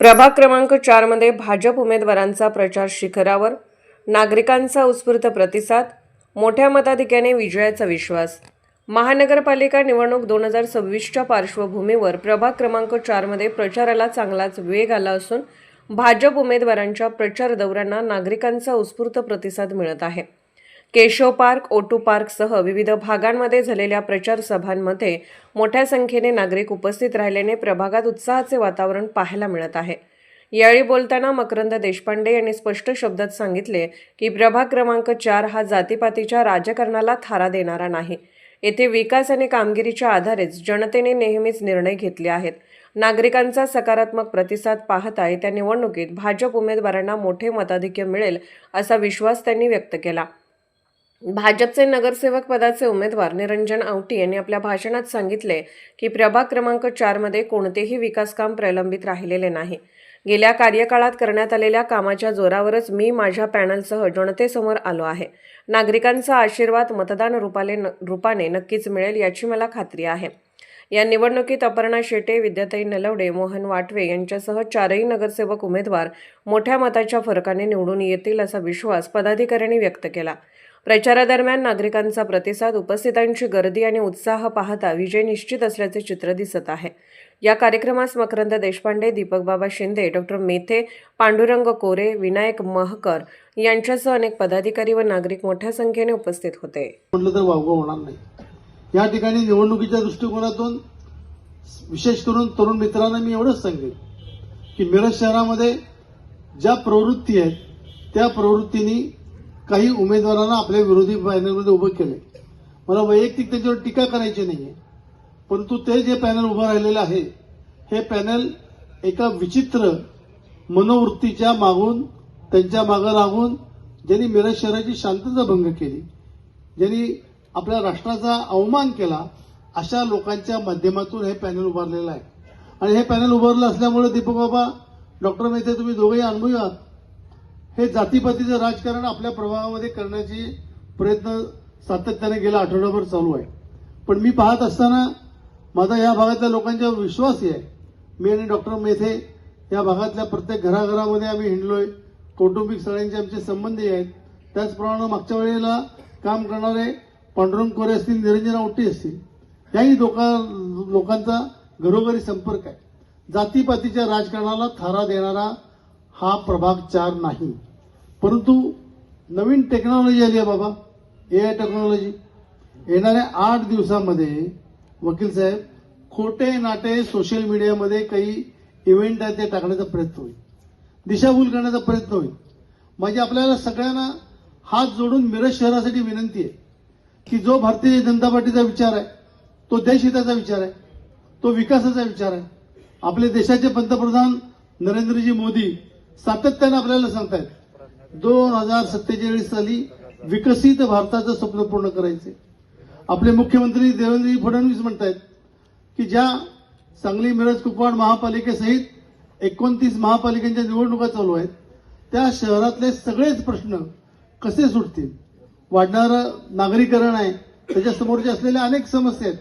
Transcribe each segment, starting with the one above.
प्रभाग क्रमांक चारमध्ये भाजप उमेदवारांचा प्रचार शिखरावर नागरिकांचा उत्स्फूर्त प्रतिसाद मोठ्या मताधिक्याने विजयाचा विश्वास. महानगरपालिका निवडणूक दोन हजार सव्वीसच्या पार्श्वभूमीवर प्रभाग क्रमांक चारमध्ये प्रचाराला चांगलाच वेग आला असून भाजप उमेदवारांच्या प्रचार दौऱ्यांना नागरिकांचा उत्स्फूर्त प्रतिसाद मिळत आहे. केशव पार्क ओटू पार्कसह विविध भागांमध्ये झालेल्या प्रचार सभांमध्ये मोठ्या संख्येने नागरिक उपस्थित राहिल्याने प्रभागात उत्साहाचे वातावरण पाहायला मिळत आहे. यावेळी बोलताना मकरंद देशपांडे यांनी स्पष्ट शब्दात सांगितले की प्रभाग क्रमांक चार हा जातीपातीच्या राजकारणाला थारा देणारा नाही. येथे विकास आणि कामगिरीच्या आधारेच जनतेने नेहमीच निर्णय घेतले आहेत. नागरिकांचा सकारात्मक प्रतिसाद पाहता येत्या निवडणुकीत भाजप उमेदवारांना मोठे मताधिक्य मिळेल असा विश्वास त्यांनी व्यक्त केला. भाजपचे नगरसेवक पदाचे उमेदवार निरंजन आवटी यांनी आपल्या भाषणात सांगितले की प्रभाग क्रमांक चारमध्ये कोणतेही विकासकाम प्रलंबित राहिलेले नाही. गेल्या कार्यकाळात करण्यात आलेल्या कामाच्या जोरावरच मी माझ्या पॅनलसह जनतेसमोर आलो आहे. नागरिकांचा आशीर्वाद मतदान रूपाले रूपाने नक्कीच मिळेल याची मला खात्री आहे. या निवडणुकीत अपर्णा शेटे विद्याताई नलवडे मोहन वाटवे यांच्यासह चारही नगरसेवक उमेदवार मोठ्या मताच्या फरकाने निवडून येतील असा विश्वास पदाधिकाऱ्यांनी व्यक्त केला. प्रचारादरम्यान नागरिकांचा प्रतिसाद उपस्थितांची गर्दी आणि उत्साह पाहता विजय निश्चित असल्याचे चित्र दिसत आहे. या कार्यक्रमास मकरंद देशपांडे दीपक बाबा शिंदे डॉक्टर मेथे पांडुरंग कोरे विनायक महकर यांच्यासह अनेक पदाधिकारी व नागरिक मोठ्या संख्येने उपस्थित होते. म्हटलं तर वावगं होणार नाही. या ठिकाणी निवडणुकीच्या दृष्टिकोनातून विशेष करून तरुण मित्रांना मी एवढंच सांगेन की मिरज शहरामध्ये ज्या प्रवृत्ती आहेत त्या प्रवृत्तींनी काही उमेदवारांना आपल्या विरोधी पॅनलमध्ये उभं केले मला वैयक्तिक त्याच्यावर टीका करायची नाहीये. परंतु ते जे पॅनल उभं राहिलेलं आहे हे पॅनल एका विचित्र मनोवृत्तीच्या मागून त्यांच्या मागं लागून ज्यांनी मिरज शहराची शांतता भंग केली ज्यांनी आपल्या राष्ट्राचा अवमान केला अशा लोकांच्या माध्यमातून हे पॅनल उभारलेलं आहे. आणि हे पॅनल उभारलं असल्यामुळे दीपक बाबा डॉक्टर मेहते तुम्ही दोघेही अनुभवी आहात. हे जातीपातीचं राजकारण आपल्या प्रभावामध्ये करण्याची प्रयत्न सातत्याने गेला आठवड्याभर चालू आहे. पण मी पाहत असताना माझा या भागातल्या लोकांच्या विश्वासही आहे. मी आणि डॉक्टर मेथे या भागातल्या प्रत्येक घराघरामध्ये आम्ही हिंडलोय. कौटुंबिक सगळ्यांचे आमचे संबंधी आहेत. त्याचप्रमाणे मागच्या वेळेला काम करणारे पांडुरंग कोरे असतील निरंजन आवटी असतील याही लोका लोकांचा घरोघरी संपर्क आहे. जातीपातीच्या राजकारणाला थारा देणारा हा प्रभाग चार नाही. परंतु नवीन टेक्नॉलॉजी आली आहे बाबा. ए आय टेक्नॉलॉजी येणाऱ्या आठ दिवसामध्ये वकील साहेब खोटे नाटे सोशल मीडियामध्ये काही इव्हेंट आहेत ते टाकण्याचा प्रयत्न होईल. दिशाभूल करण्याचा प्रयत्न होईल. म्हणजे आपल्याला सगळ्यांना हात जोडून मिरज शहरासाठी विनंती आहे की जो भारतीय जनता पार्टीचा विचार आहे तो देशहिताचा विचार आहे तो विकासाचा विचार आहे. आपले देशाचे पंतप्रधान नरेंद्रजी मोदी सातत्याने आपल्याला सांगतायत दोन हजार सत्तेचाळीस साली विकसित भारताचं स्वप्न पूर्ण करायचे. आपले मुख्यमंत्री देवेंद्र फडणवीस म्हणतायत की ज्या सांगली मिरज कुपवाड महापालिकेसहित एकोणतीस महापालिकांच्या निवडणुका चालू आहेत त्या शहरातले सगळेच प्रश्न कसे सुटतील? वाढणारं नागरीकरण आहे त्याच्यासमोरच्या असलेल्या अनेक समस्या आहेत.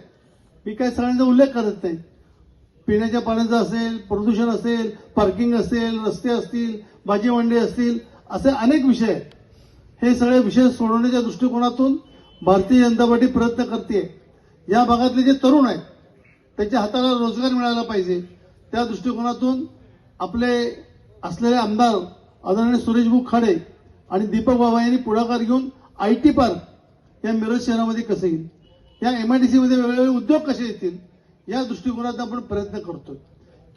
मी काय सगळ्यांचा उल्लेख करत नाही. पिण्याच्या पाण्याचा असेल प्रदूषण असेल पार्किंग असेल रस्ते असतील भाजी मंडी असतील असे अनेक विषय हे सगळे विषय सोडवण्याच्या दृष्टिकोनातून भारतीय जनता पार्टी प्रयत्न करते या भागातले जे तरुण आहेत त्यांच्या हाताला रोजगार मिळाला पाहिजे. त्या दृष्टिकोनातून आपले असलेले आमदार आदरणीय सुरेशभाऊ खाडे आणि दीपक बाबा यांनी पुढाकार घेऊन आय टी पार्क या मिरज शहरामध्ये कसं येईल? या एमआयडीसी मध्ये वेगवेगळे उद्योग कसे येतील? या दृष्टिकोनात आपण प्रयत्न करतोय.